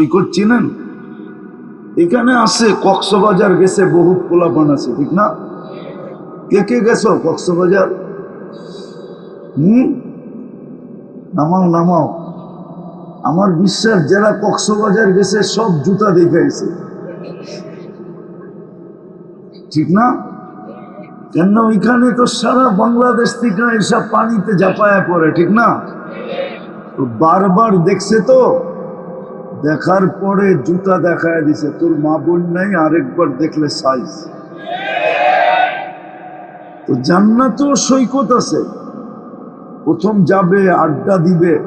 সৈকত চিনেন? এখানে আছে, কক্সবাজার গেছে, বহু পোলাপান আছে, ঠিক না? কে কে গেছো কক্সবাজার? হুম? নামাও নামাও। আমার বিশ্বাস, যারা কক্সবাজার গেছে, সব জুতা দেখাইছে ঠিক না? কেন ওইখানে তো সারা বাংলাদেশ থেকে এসব পানিতে ঝাপায়া পড়ে, ঠিক না? বারবার দেখছে তো দেখার পরে জুতা দেখায় দিছে, তোর মা বোন নাই, আরেকবার দেখলে সাইজ তো জান্নাতেও সৈকত আছে। প্রথম যাবে, আড্ডা দিবে,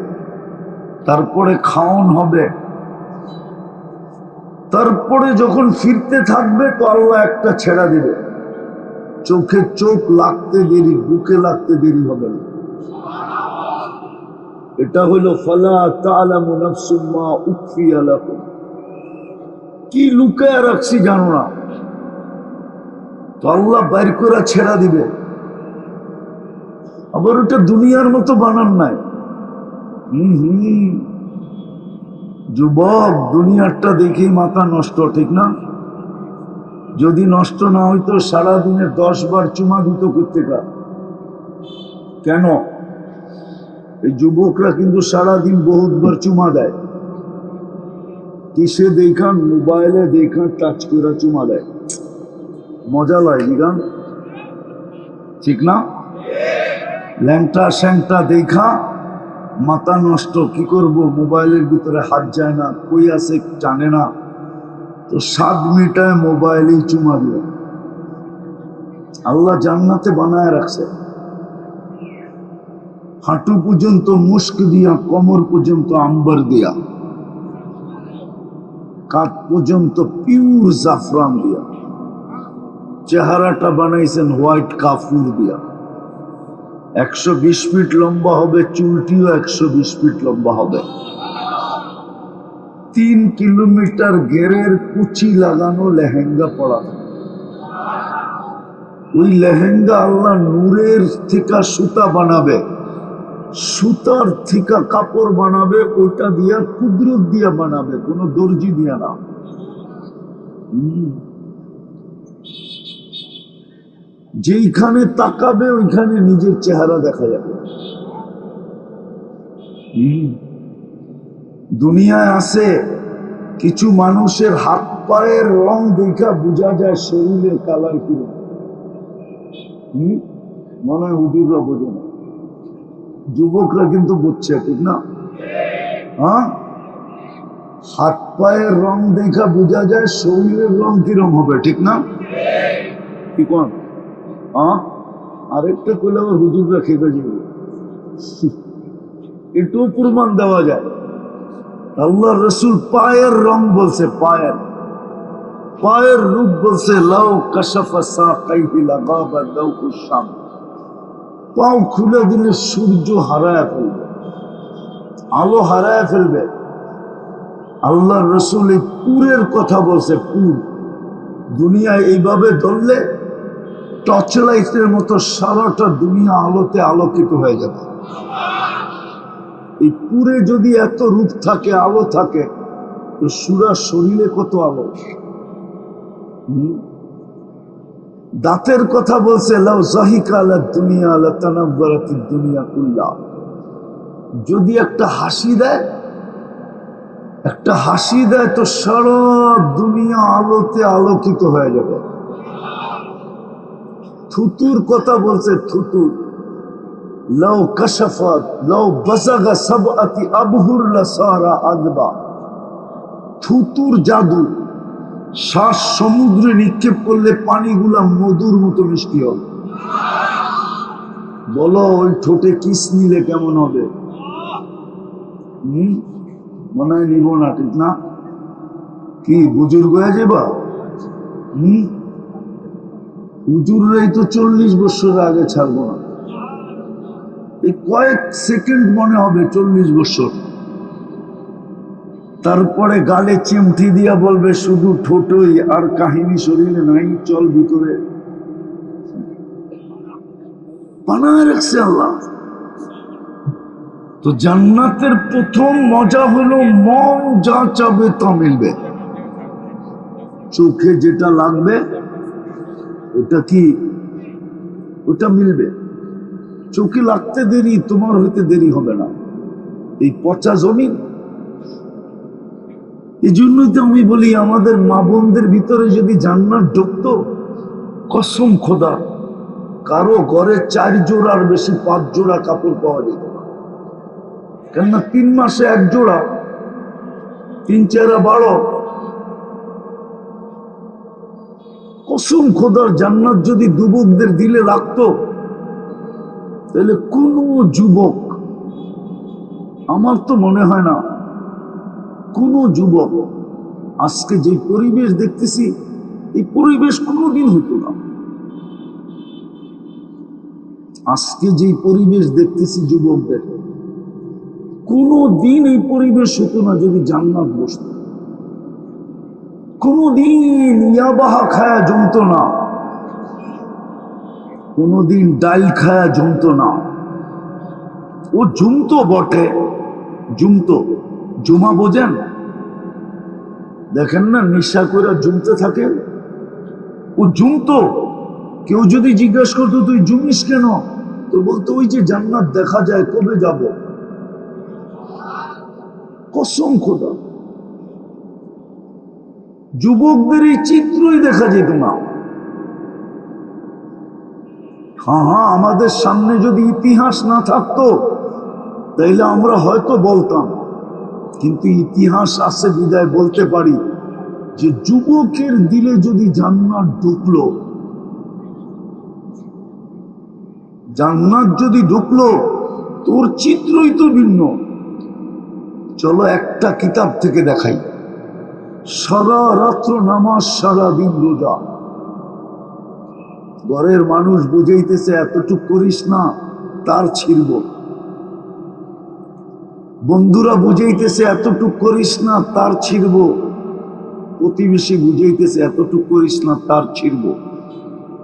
তারপরে খাওন হবে। তারপরে যখন ফিরতে থাকবে, তো আল্লাহ একটা ছেড়া দিবে। চোখে চোখ লাগতে দেরি, বুকে লাগতে দেরি হবে না। এটা হইল ফালা তালামু নাফসুম মা উখফিয়া কি লুকায় রাখছি জানো না। তো আল্লাহ বাইর করে ছেড়া দিবে। আবার ওটা দুনিয়ার মতো বানান নাই। হম হম। যুবক, দুনিয়ারটা দেখেই মাথা নষ্ট, ঠিক না? যদি নষ্ট না হইতো, সারাদিনে দশ বার চুমা দিত করতে কেন? এই যুবকরা কিন্তু সারাদিন বহুতবার চুমা দেয়। কিসে দেখান, মোবাইলে দেখান, টাচ করে চুমা দেয়। মজা লয় নিগান ঠিক না? ল্যাংটা স্যাংটা দেখা, মাথা নষ্ট, কি করব? মোবাইলের ভিতরে হাত যায় না, কই আছে জানে না। তো সাত মিনিটায় মোবাইলেই চুমা দিয়ে আল্লাহ জান্নাতে বানায় রাখছে। হাঁটু পর্যন্ত মুস্ক দিয়া, কমর পর্যন্ত আম্বার দিয়া কাত পর্যন্ত পিউর জাফরান দিয়া, চেহারাটা বানাইছেন হোয়াইট কাফুর দিয়া। একশো বিশ ফিট লম্বা হবে, চুলটিও একশো বিশ ফিট লম্বা হবে। তিন কিলোমিটার গেরের কুচি লাগানো লেহেঙ্গা পড়া ওই লেহেঙ্গা আল্লাহ নূরের থেকে সুতা বানাবে। সুতার থিকা কাপড় বানাবে ওটা দিয়া কুদরত দিয়া বানাবে, কোনো দর্জি দিয়া না। যেইখানে তাকাবে, ওইখানে নিজের চেহারা দেখা যাবে। দুনিয়ায় আছে কিছু মানুষের হাত পায়ের রং দেখা বোঝা যায় শরীরের কালার কীরকম। মনে হয় হুজুররা বোঝে না যুবকরা কিন্তু বুঝছে, ঠিক না? হ্যাঁ? হাত পায়ের রং দেখা বোঝা যায়, শরীরের রং কিরম হবে, ঠিক না? কি হ্যাঁ? আরেকটা করলে আবার হুজুররা খেতে যাবে এটু প্রমাণ দেওয়া যায়। আল্লাহ রসুল পায়ের রং বলছে, পায়ের। পায়ের রূপ বলছে, লাউ কাশাফা সাকাইহি লাগাবা লাউকু শাম পাও খুলে দিলে সূর্য হারায় ফেলবে। আলো হারায় ফেলবে। আল্লাহ রসুল এই পুরের কথা বলছে, পুর। দুনিয়ায় এইভাবে ধরলে টর্চ লাইটের মতো সারাটা দুনিয়া আলোতে আলোকিত হয়ে যাবে। এই পুরে যদি এত রূপ থাকে, আলো থাকে, তো সুরার শরীরে কত আলো? হুম? দাঁতের কথা বলছে, লাউ দুনিয়া যদি একটা হাসি দেয়, একটা হাসি দেয় তো সারা দুনিয়া আলোতে আলোকিত হয়ে যাবে। থুতুর কথা বলছে, থুতুর। লও কাশাফাত লাউ বাসাগা সাবআতি আবহুর লাসারা আদবা। থুতুর জাদু। শ্বাস সমুদ্রে নিক্ষেপ করলে পানিগুলা মধুর মতো মিষ্টি হবে। বলো, ওই ঠোঁটে কিস নিলে কেমন হবে? মনে হয় নিব না, ঠিক না? কি বুজুর্গ হয়ে যাবা? হম? হুজুররাই তো চল্লিশ বছর আগে ছাড়বো না। এই কয়েক সেকেন্ড মনে হবে চল্লিশ বছর। তারপরে গালে চিমটি দিয়া বলবে, শুধু ঠোঁটই আর কাহিনী শরীরে নাই, চল ভিতরে। বানায় রাখছে আল্লাহ। তো জান্নাতের প্রথম মজা হলো মন যা চাবে তা মিলবে। চোখে যেটা লাগবে, ওটা কি? ওটা মিলবে। চোখে লাগতে দেরি, তোমার হইতে দেরি হবে না। এই পচা জমিন এই জন্যই তো আমি বলি, আমাদের মা বোনদের ভিতরে যদি জান্নাত ঢুকতো, কসম খোদা, কারও ঘরে চার জোড়ার বেশি পাঁচ জোড়া কাপড় পাওয়া যেত না। কেননা তিন মাসে এক জোড়া, তিন চারা বারো। কসম খোদার জান্নাত যদি যুবকদের দিলে রাখতো, তাহলে কোন যুবক, আমার তো মনে হয় না কোন যুবক, আজকে যে পরিবেশ দেখতেছি, এই পরিবেশ কোনোদিন হতো না। আজকে যে পরিবেশ দেখতেছি যুবকদের কোনো দিন এই পরিবেশ হতো না যদি জান্নাত বসত। কোনদিন ইয়াবাহা খায়া জমতো না কোনদিন ডাইল খায়া জমতো না ও জুমতো বটে, জুমতো। জুমা বোঝেন? দেখেন না নিশা করে জুমতে থাকেন? ও জুমতো কেউ যদি জিজ্ঞেস করতো, তুই জুমিস কেন? তো বলতো, ওই যে জান্নাত দেখা যায়, কবে যাব? কসম খোদা। যুবকদের এই চিত্রই দেখা যেত না। হ্যাঁ হ্যাঁ আমাদের সামনে যদি ইতিহাস না থাকতো, তাইলে আমরা হয়তো বলতাম। কিন্তু ইতিহাস আছে বিদায় বলতে পারি যে যুবকের দিলে যদি জান্নাত ঢুকলো, জান্নাত যদি ঢুকলো, তোর চিত্রই তো ভিন্ন। চলো একটা কিতাব থেকে দেখাই। সারা রাত্র নামাজ, সারা দিন রোজা। ঘরের মানুষ বুঝাইতেছে, এতটুক করিস না, তার ছিড়ব। বন্ধুরা বুঝাইতেছে, এতটুক করিস না, তার ছিড়ব। প্রতিবেশী বুঝাইতেছে, এতটুক করিস না, তার ছিড়ব।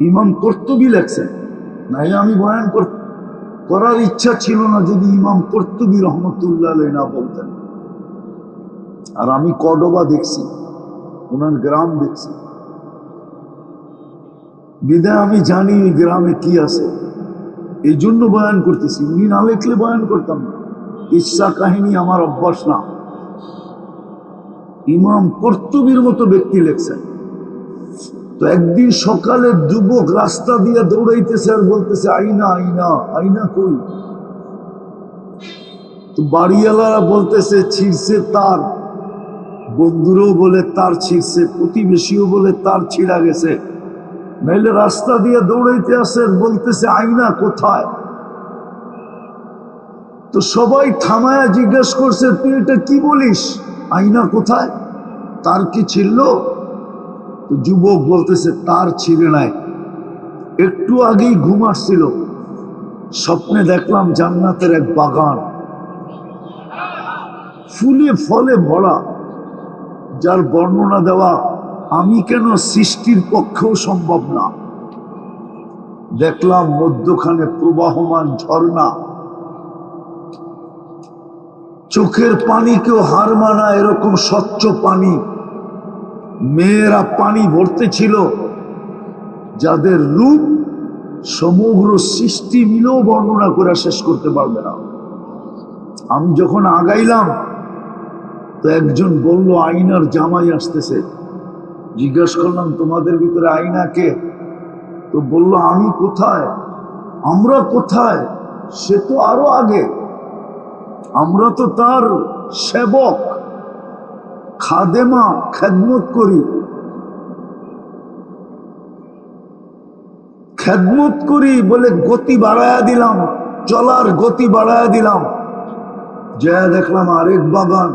ইমাম কর্তবী লেখছেন, নাই, আমি বয়ান কর- করার ইচ্ছা ছিল না যদি ইমাম কর্তবী রহমতুল্লাহ না বলতেন। আর আমি কডবা দেখছি ওনার গ্রাম দেখছি। বিদায়, আমি জানি গ্রামে কি আছে। এই জন্য বয়ান করতেছি, উনি না লেখলে বয়ান করতাম না। ইচ্ছা কাহিনী আমার অভ্যাস না। ইমাম কর্তবীর মতো ব্যক্তি লেখছেন। তো একদিন সকালে যুবক রাস্তা দিয়ে দৌড়াইতেছে আর বলতেছে, আইনা আইনা আইনা কই? তো বাড়িওয়ালারা বলতেছে, ছিঁড়ছে তার। বন্ধুরও বলে, তার ছিঁড়ছে। প্রতিবেশীও বলে, তার ছিঁড়া গেছে। নাইলে রাস্তা দিয়ে দৌড়াইতে আসে বলতেছে, আইনা কোথায়? তো সবাই থামায়া জিজ্ঞেস করছে, তুই এটা কি বলিস? আইনা কোথায়? তার কি ছিল? যুবক বলতেছে, তার ছিঁড়ে নাই। একটু আগেই ঘুম আসছিল। স্বপ্নে দেখলাম জান্নাতের এক বাগান। ফুলে ফলে ভরা, যার বর্ণনা দেওয়া, আমি কেন সৃষ্টির পক্ষেও সম্ভব না? দেখলাম মধ্যখানে প্রবাহমান ঝর্ণা। চোখের পানিকেও হার মানা এরকম স্বচ্ছ পানি। মেয়েরা পানি ভরতে ছিল। যাদের রূপ সমগ্র সৃষ্টি মিলেও বর্ণনা করে শেষ করতে পারবে না। আমি যখন আগাইলাম, তো একজন বলল আইনার জামাই আসতেছে। জিজ্ঞেস করলাম, তোমাদের ভিতরে আইনা কে? তো বলল, আমি কোথায়? আমরা কোথায়? সে তো আরও আগে। আমরা তো তার সেবক, খাদেমা খেদমত করি। খেদমত করি বলে গতি বাড়ায়া দিলাম, চলার গতি বাড়ায়া দিলাম। যা দেখলাম আরেক বাগান,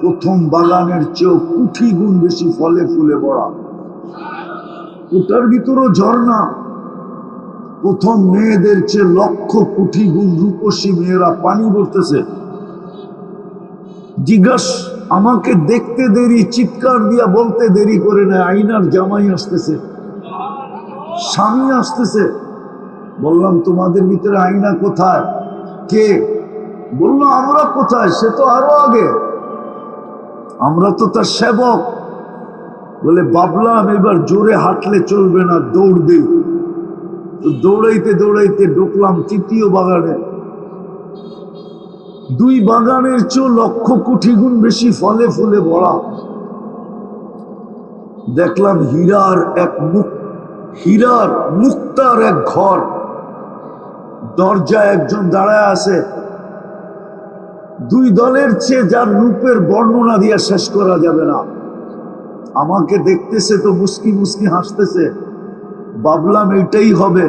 প্রথম বাগানের চেয়েও কুঠি গুণ বেশি ফলে ফুলে ভরা। ওটার ভিতরও ঝর্ণা। প্রথম মেয়েদের চেয়ে লক্ষ কোটি গুণ রূপসী মেয়েরা পানি ভরতেছে জিজ্ঞাস, আমাকে দেখতে দেরি, চিৎকার দিয়া বলতে দেরি করে না, আইনার জামাই আসতেছে। স্বামী আসতেছে। বললাম, তোমাদের ভিতরে আইনা কোথায়? কে? বলল, আমরা কোথায়? সে তো আরও আগে। আমরা তো তার সেবক। বলে, বাবলাম, এবার জোরে হাঁটলে চলবে না, দৌড় দিই। দৌড়াইতে দৌড়াইতে ঢুকলাম তৃতীয় বাগানে। দুই বাগানের চেয়েও লক্ষ কোটি গুণ বেশি ফলে ফুলে ভরা। দেখলাম হীরার এক মুখ হীরার মুক্তার এক ঘর। দরজায় একজন দাঁড়ায় আছে। দুই দলের চেয়ে যার রূপের বর্ণনা দিয়ে শেষ করা যাবে না। আমাকে দেখতেছে তো মুস্কি মুস্কি হাসতেছে। ভাবলাম এটাই হবে।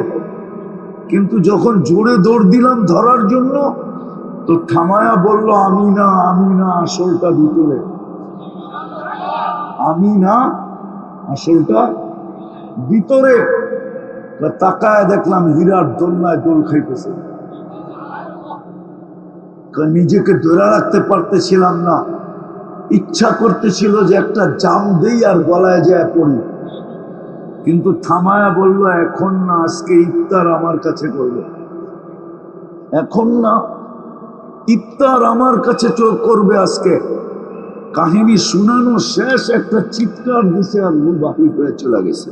কিন্তু যখন জোরে দৌড় দিলাম ধরার জন্য, তো থামায়া বলল আমি না আমি না আসলটা ভিতরে। আমি না আসলটা ভিতরে? তাকায় দেখলাম হীরার দোলনায় দোল খাইতেছে। নিজেকে ধরে রাখতে পারতেছিলাম না। ইচ্ছা করতেছিল যে একটা জাম দেই আর গলায় যায় পড়ি। কিন্তু থামায়া বলল, এখন না, আজকে ইফতার আমার কাছে করবে। এখন না, ইফতার আমার কাছে চোখ করবে আজকে। কাহিনী শুনানো শেষ, একটা চিৎকার দিছে আর মূল বাহির হয়ে চলে গেছে।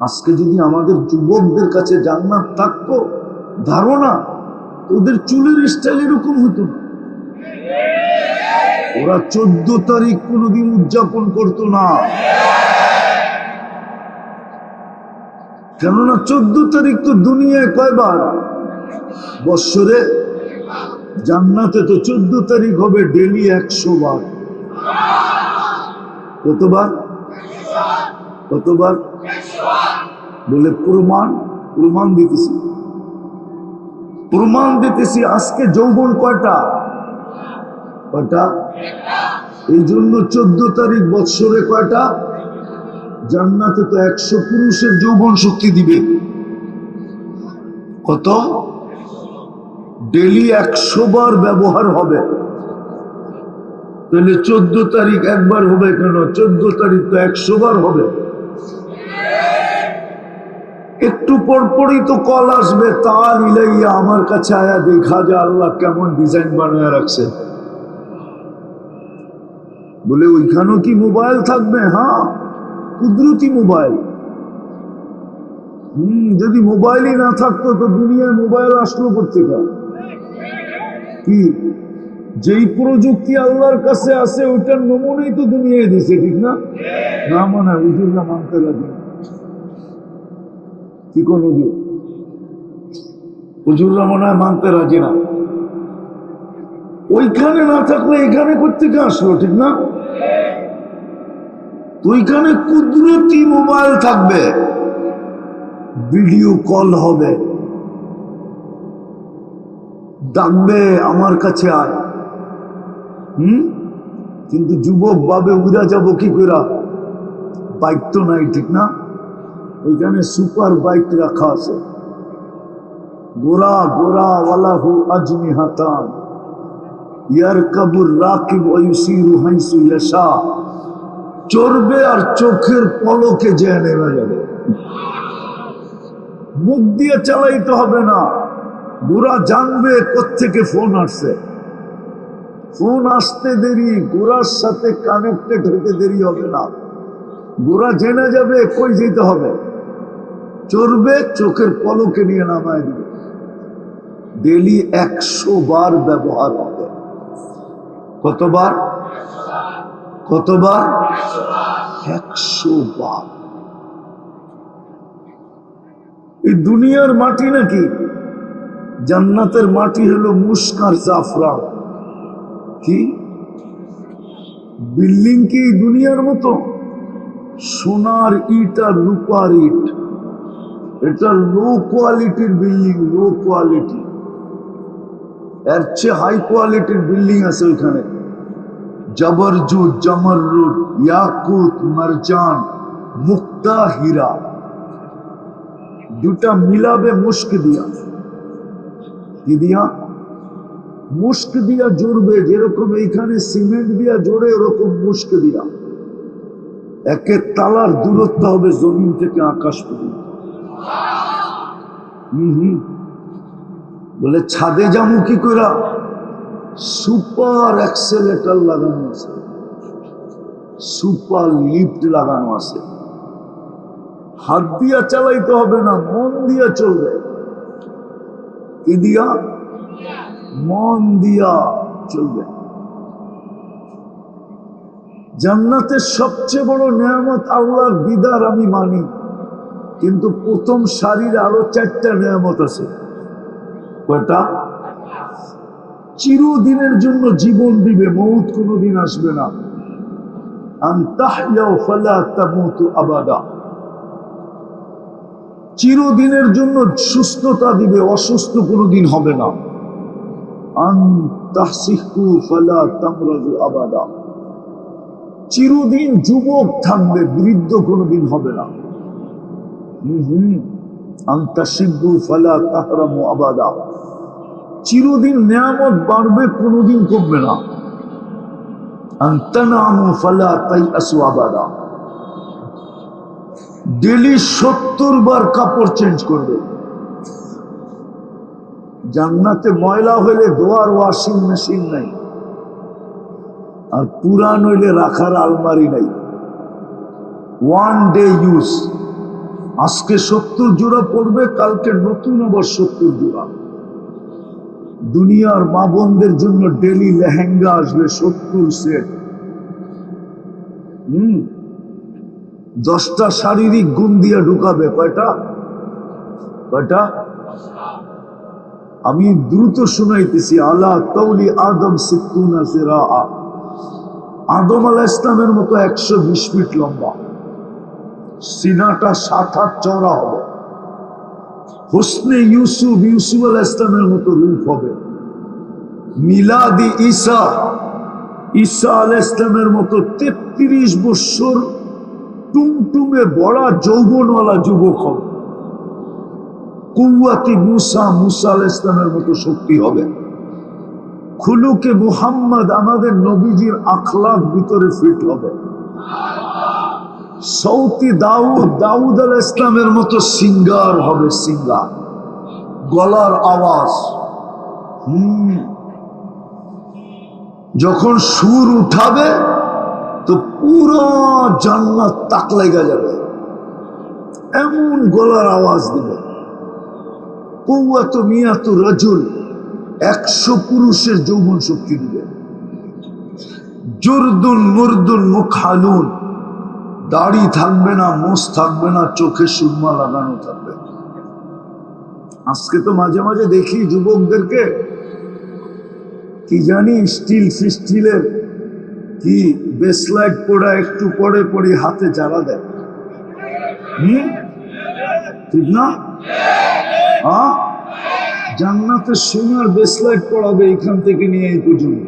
আজকে যদি আমাদের যুবকদের কাছে জান্নাত থাকতো, ধারণা, ওদের চুলের স্টাইল এরকম হতো না। ওরা চোদ্দ তারিখ কোনোদিন উদযাপন করতো না। কেননা চোদ্দ তারিখ তো দুনিয়ায় কয়বার? বৎসরে? জান্নাতে তো চোদ্দ তারিখ হবে ডেলি একশো বার। কতবার? কতবার? বলে প্রমাণ প্রমাণ দিতেছি। প্রমাণ দিতেছি আজকে যৌবন কয়টা? কয়টা? এই জন্য চোদ্দ তারিখ বৎসরে কয়টা? জান্নাতে তো একশো পুরুষের যৌবন শক্তি দিবে। কত? ডেলি একশো বার ব্যবহার হবে। তাহলে চোদ্দ তারিখ একবার হবে কেন? চোদ্দ তারিখ তো একশো বার হবে। একটু পরপরই তো কল আসবে, তার ইলাইয়া আমার কাছে আয়া দেখা যে আল্লাহ কেমন ডিজাইন বানায় রাখছে। বলে, ওইখানেও কি মোবাইল থাকবে? হ্যাঁ। কুদরতি মোবাইল। হম, যদি মোবাইলই না থাকতো তো দুনিয়ায় মোবাইল আসলো কোথেকে কি? যেই প্রযুক্তি আল্লাহর কাছে আছে, ওইটার নমুনাই তো দুনিয়ায় দিছে, ঠিক না? না মানে হুজুররা মানতে রাজি। না। কি কোন হুজুর? হুজুররা মনে হয় মানতে রাজি না। ওইখানে না থাকলে এখানে কোথেকে আসলো, ঠিক না? ওইখানে কুদরতি মোবাইল থাকবে। ভিডিও কল হবে। ডাকবে আমার কাছে আয়। হুম? কিন্তু যুবক ভাবে উড়া যাব কি করে বাইক তো নাই, ঠিক না? ওইখানে সুপার বাইক রাখা আছে। গোরা গোরা আজমি হাতান ইয়ার কাবুর রাকিব ওয়ুসিরু হাইসু ইয়াশা। চড়বে আর চোখের পলকে যে নেমে যাবে। মুখ দিয়ে চালাইতে হবে না। গোরা জানবে থেকে ফোন আসছে। ফোন আসতে দেরি গোরার সাথে কানেক্টেড হতে দেরি হবে না। গোরা জেনে যাবে কই যেতে হবে। চড়বে, চোখের পলকে নিয়ে নামায় দিবে। ডেলি একশো বার ব্যবহার হবে। কতবার? কতবার? একশো বার এই দুনিয়ার মাটি নাকি? জান্নাতের মাটি হলো মুস্কার জাফরান। কি? বিল্ডিং কি দুনিয়ার মতো? সোনার ইট আর রূপার ইট। এটা লো কোয়ালিটির বিল্ডিং, লো কোয়ালিটি। এর চেয়ে হাই কোয়ালিটির বিল্ডিং আছে ওইখানে। জবরজুদ জমরুদ ইয়াকুত, মারজান, মুক্তা, হীরা। দুটা মিলাবে মুস্ক দিয়া। কি দিয়া? মুস্ক দিয়া জুড়বে, যেরকম এইখানে সিমেন্ট দিয়া জোড়ে, ওরকম মুস্ক দিয়া। একের তালার দূরত্ব হবে জমিন থেকে আকাশ পর্যন্ত। হম হম। বলে, ছাদে যাব কি করা সুপার অ্যাক্সেলেটার লাগানো আছে। সুপার লিফট লাগানো আছে। হাত দিয়া চালাইতে হবে না, মন দিয়া চলবে। মন দিয়া চলবে। জান্নাতের সবচেয়ে বড় নিয়ামত আল্লাহর দিদার আমি মানি, কিন্তু প্রথম সারির আরও চারটা নিয়ামত আছে। কয়টা? চিরদিনের জন্য জীবন দিবে, মৌত কোনোদিন আসবে না। চিরদিনের জন্য সুস্থতা দিবে, অসুস্থ কোনোদিন হবে না। চিরদিন যুবক থাকবে, বৃদ্ধ কোনোদিন হবে না। হম হম। আন্তা আন্তাসিব্বু ফালা তাহরামু আবাদা। চিরদিন নিয়ামত বাড়বে, কোনোদিন কমবে না। ডেলি সত্তর বার কাপড় চেঞ্জ করবে। জান্নাতে ময়লা হইলে ধোয়ার ওয়াশিং মেশিন নাই। আর পুরান হইলে রাখার আলমারি নাই। One day use. আজকে সত্তর জোড়া পড়বে, কালকে নতুন আবার সত্তর জোড়া। দুনিয়ার মা বোনদের জন্য ডেলি লেহেঙ্গা আসবে সত্তর সেট। হম? দশটা শারীরিক গুণ দিয়ে ঢুকাবে, কয়টা? কয়টা? আমি দ্রুত শুনাইতেছি আল্লাহ তৌলি আদম সিদ্ধুনা সেরা আদম আলাহ ইসলামের মতো একশো বিশ ফিট লম্বা। সিনাটা সাত হাত চওড়া হবে। হোসনে ইউসুফ ইউসুফ আলাহ ইসলামের মতো রূপ হবে। মিলাদি ঈসা ঈসা আলাহ ইসলামের মতো তেত্রিশ বৎসর টুমটুমে বড় যৌবনওয়ালা যুবক হবে। কুয়াতি মুসা মুসা আল ইসলামের মতো শক্তি হবে। খুলুকে মুহাম্মদ আমাদের নবীজির আখলাক ভিতরে ফিট হবে। সৌতি দাউদ দাউদ আল ইসলামের মতো সিঙ্গার হবে সিঙ্গার। গলার আওয়াজ। হম। যখন সুর উঠাবে, তো পুরো জান্নাত তাক লেগে যাবে। এমন গলার আওয়াজ দিবে। কৌয়াত মিয়াত রাজুল, একশো পুরুষের যৌবন শক্তি দিবে। জুরদুন মুরদুন মুখালুন। দাড়ি থাকবে না, মোষ থাকবে না, চোখে সুরমা লাগানো থাকবে। আজকে তো মাঝে মাঝে দেখি যুবকদেরকে, কি জানি, স্টিল ফিস্টিলের কি বেসলাইট পড়া একটু পরে পরে হাতে জ্বালা দেয়। হম? ঠিক না? হ্যাঁ জান্নাতে সোনার বেসলাইট পড়াবে এইখান থেকে নিয়ে এই পর্যন্ত।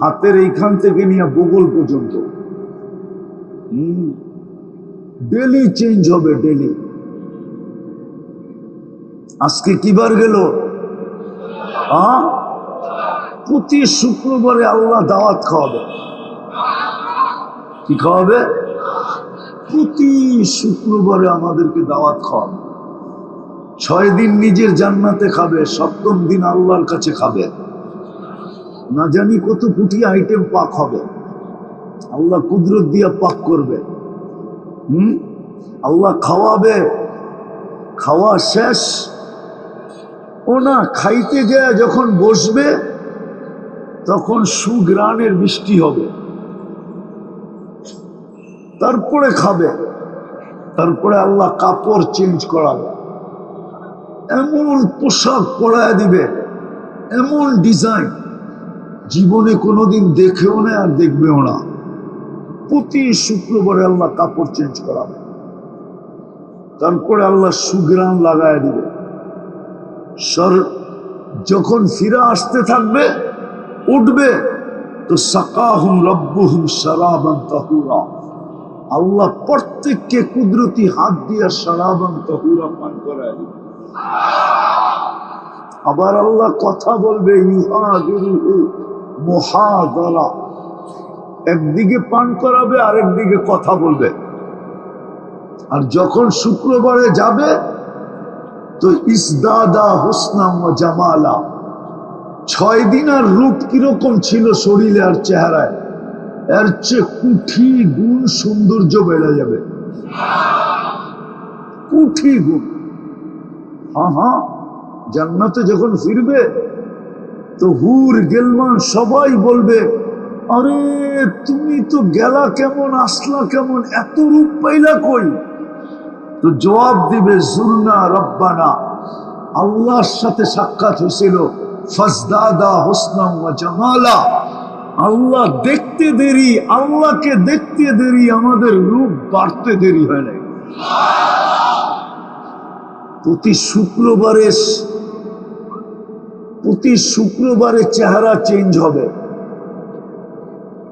হাতের এইখান থেকে নিয়ে বগল পর্যন্ত। ডেলি চেঞ্জ হবে ডেলি আজকে কিবার গেল? প্রতি শুক্রবারে আল্লাহ দাওয়াত খাওয়াবে। কি খাওয়াবে? প্রতি শুক্রবারে আমাদেরকে দাওয়াত খাওয়াবে। ছয় দিন নিজের জান্নাতে খাবে, সপ্তম দিন আল্লাহর কাছে খাবে। না জানি কত কোটি আইটেম পাক হবে। আল্লাহ কুদরত দিয়ে পাক করবে। হুম? আল্লাহ খাওয়াবে। খাওয়া শেষ। ও না, খাইতে যায় যখন বসবে, তখন সুগ্রানের বৃষ্টি হবে। তারপরে খাবে। তারপরে আল্লাহ কাপড় চেঞ্জ করাবে। এমন পোশাক পরায় দিবে। এমন ডিজাইন জীবনে কোনোদিন দেখেও না আর দেখবেও না। প্রতি শুক্রবারে আল্লাহ কাপড় চেঞ্জ করাবে। তারপরে আল্লাহ সুগ্রাম লাগায় দিবে। সর যখন ফিরে আসতে থাকবে, উঠবে, তো সাকাহুম রব্বুহুম সারাবান তাহুরা। আল্লাহ প্রত্যেককে কুদরতি হাত দিয়ে সারাবান তাহুরা পান করায় দিবে। আবার আল্লাহ কথা বলবে ইহা মহাদলা একদিকে পান করাবে, আরেকদিকে কথা বলবে। আর যখন শুক্রবারে যাবে, তো ইসদাদা হুসনাম জামালা, ছয় দিন আর রূপ কীরকম ছিল শরীরে আর চেহারায়, এর চেয়ে কুঠি গুণ সৌন্দর্য বেড়ে যাবে। কুঠি গুণ। হ্যাঁ হ্যাঁ জান্নাতে যখন ফিরবে, তো হুর, গেলমান সবাই বলবে আরে, তুমি তো গেলা কেমন, আসলা কেমন, এত রূপ পাইলা কই? তো জবাব দিবে, জুলনা রব্বানা। আল্লাহর সাথে সাক্ষাৎ হয়েছিল, ফজদাদা হোসনাম জামালা। আল্লাহ দেখতে দেরি, আল্লাহকে দেখতে দেরি, আমাদের রূপ বাড়তে দেরি হয় নাই। প্রতি শুক্রবারে প্রতি শুক্রবারে চেহারা চেঞ্জ হবে।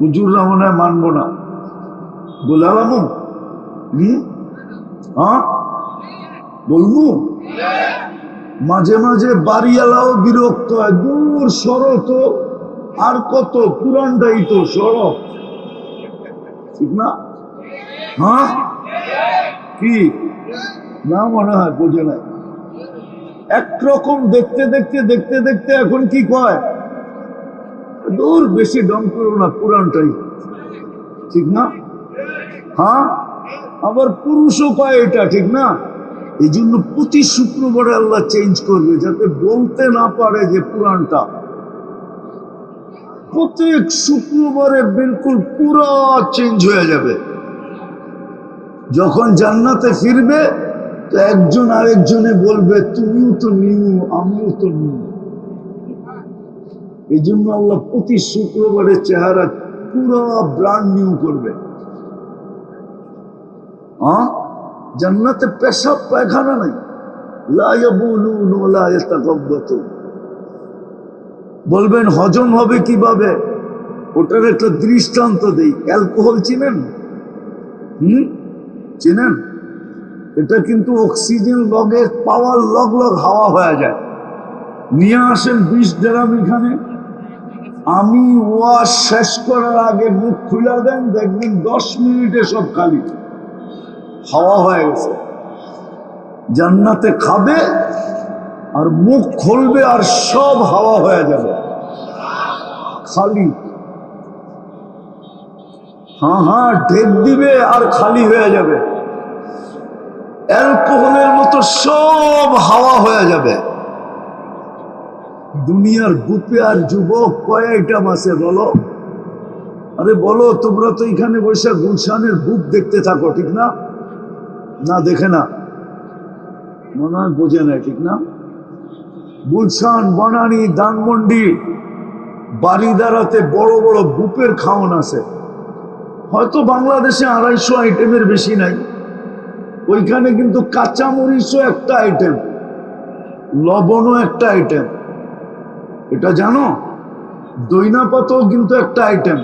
হুজুররা মনে হয় মানবো না। বলালাম? হম? হ্যাঁ? বলব? মাঝে মাঝে বাড়িওয়ালাও বিরক্ত হয় দূর তো, আর কত পুরানটাই তো সড়ক ঠিক না? হ্যাঁ? কি? না মনে হয়, বোঝে নাই। একরকম দেখতে দেখতে দেখতে দেখতে এখন কি কয়? দূর বেশি ডং করো না, পুরানটাই। ঠিক না? হ্যাঁ? আবার পুরুষও পায় এটা, ঠিক না? এই জন্য প্রতি শুক্রবারে আল্লাহ চেঞ্জ করবে, যাতে বলতে না পারে যে পুরানটা। প্রত্যেক শুক্রবারে বিলকুল পুরা চেঞ্জ হয়ে যাবে। যখন জান্নাতে ফিরবে, তো একজন আরেকজনে বলবে, তুমিও তো নিউ, আমিও তো নিউ। এই জন্য আল্লাহ প্রতি শুক্রবারের চেহারা পুরো ব্রান্ড নিউ করবে। হ্যাঁ জান্নাতে পেশাব, পায়খানা নাই। বলবেন, হজম হবে কীভাবে? ওটার একটা দৃষ্টান্ত দেই। অ্যালকোহল চিনেন? হুম? চিনেন? এটা কিন্তু অক্সিজেন লগে পাওয়ার লগ লগ হাওয়া হয়ে যায়। নিয়ে আসেন বিশ ড্রাম এখানে। আমি ওয়াশ শেষ করার আগে মুখ খুলে দেন, দেখবেন দশ মিনিটে সব খালি। হাওয়া হয়ে গেছে। জান্নাতে খাবে আর মুখ খুলবে আর সব হাওয়া হয়ে যাবে। খালি। হ্যাঁ হ্যাঁ ঢেক দিবে আর খালি হয়ে যাবে। অ্যালকোহলের মতো সব হাওয়া হয়ে যাবে। দুনিয়ার গুপে আর যুবক কয় আইটাম আছে বলো। আরে বলো, তোমরা তো এখানে বসে গুলশানের বুক দেখতে থাকো, ঠিক না? না, দেখে না। মনে হয় বোঝে না, ঠিক না? গুলশান, বনানি দানমন্ডি বাড়িদারাতে বড় বড় বুপের খাওন আছে। হয়তো বাংলাদেশে আড়াইশো আইটেমের বেশি নাই। ওইখানে কিন্তু কাঁচামরিচও একটা আইটেম, লবণও একটা আইটেম। এটা জানো? দইনা পাতাও কিন্তু একটা আইটেম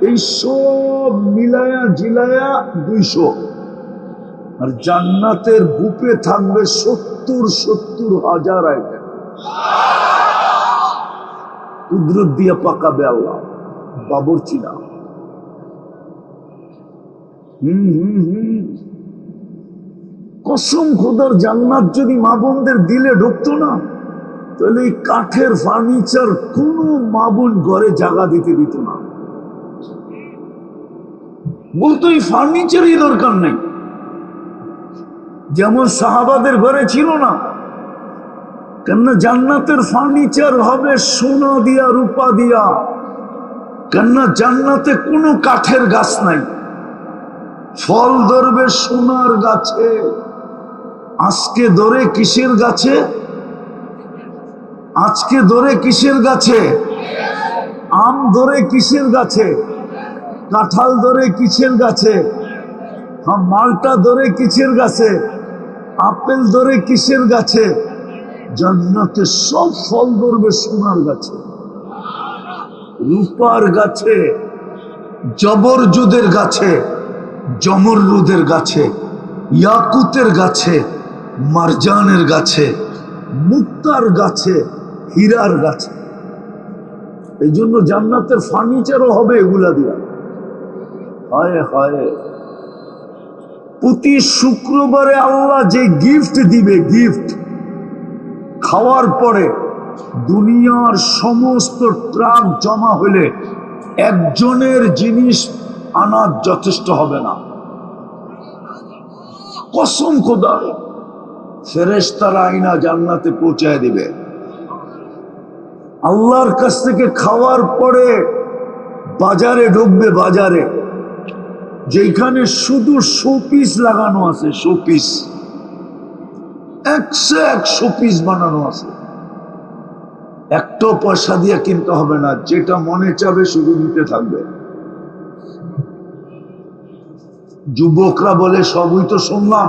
এই সব মিলায়া জিলায়া দুইশো। আর জান্নাতের বুপে থাকবে সত্তর সত্তর হাজার আইটেম কুদরত দিয়ে পাকাবে আল্লাহ। বাবরচি না হুম হুম হুম। কসম খোদার জান্নাত যদি মা বোনদের দিলে ঢুকতো না তাহলে এই কাঠের ফার্নিচার কোনো মা বোন ঘরে জায়গা দিতে দিত না। বলতো এই ফার্নিচারই দরকার নেই। যেমন সাহাবাদের ঘরে ছিল না, কেননা জান্নাতের ফার্নিচার হবে সোনা দিয়া, রূপা দিয়া। কেননা জান্নাতে কোনো কাঠের গাছ নাই। ফল ধরবে সোনার গাছে, আজকে ধরে কিসের গাছে? আজকে ধরে কিসের গাছে? আম ধরে কিসের গাছে? কাঁঠাল ধরে কিসের গাছে? হ্যাঁ মালটা ধরে কিসের গাছে? আপেল ধরে কিসের গাছে? জান্নাতে সব ফল ধরবে সোনার গাছে, রূপার গাছে, জবরজুদের গাছে জমররুদের গাছে, ইয়াকুতের গাছে, মারজানের গাছে, মুক্তার গাছে হীরার গাছে। এই জন্য জান্নাতের ফার্নিচারও হবে এগুলা দিয়া। হায় হায়। প্রতি শুক্রবারে আল্লাহ যে গিফট দিবে গিফট খাওয়ার পরে দুনিয়ার সমস্ত ট্রাক জমা হলে একজনের জিনিস আনার যথেষ্ট হবে না। কসম খোদা। ফেরেশতারা আইনা জান্নাতে পৌঁছায় দিবে। আল্লাহর কাছ থেকে খাওয়ার পরে বাজারে ঢুকবে বাজারে। যেখানে শুধু শোপিস লাগানো আছে, শোপিস। একশো এক শোপিস বানানো আছে। একটাও পয়সা দিয়ে কিনতে হবে না, যেটা মনে চাবে শুধু নিতে থাকবে। যুবকরা বলে, সবই তো শুনলাম।